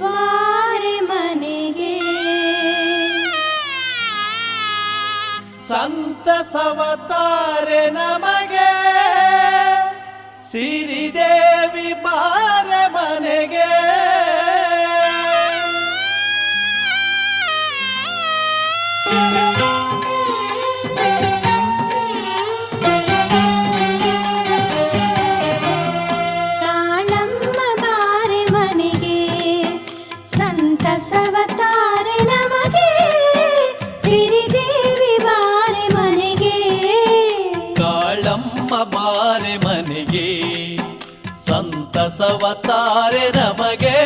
ಬಾರೆ ಮನೆಗೆ. ಸಂತಸವತಾರೆ ನಮಗೆ ಸಿರಿದೇವಿ ಬಾರೆ ಮನೆಗೆ. ಸಂತಸವ ತಾರೆ ನಮಗೆ. ಸಿರಿದೇವಿ ಬಾರೆ ಮನೆಗೆ. ಕಾಳಮ್ಮ ಬಾರೆ ಮನೆಗೆ. ಸಂತಸವತಾರೆ ನಮಗೆ.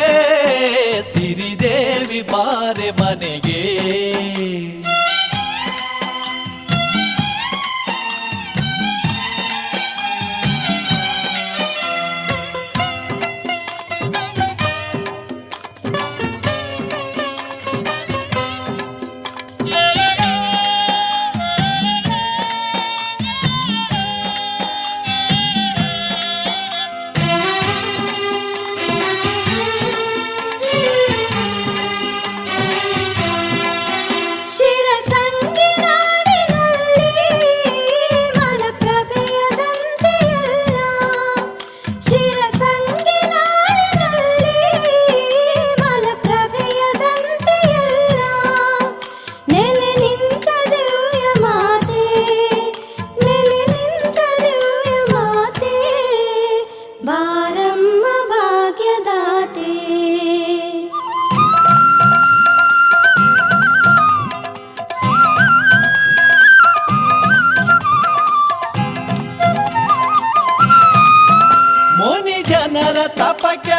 ಜನರ ತಪಕ್ಕೆ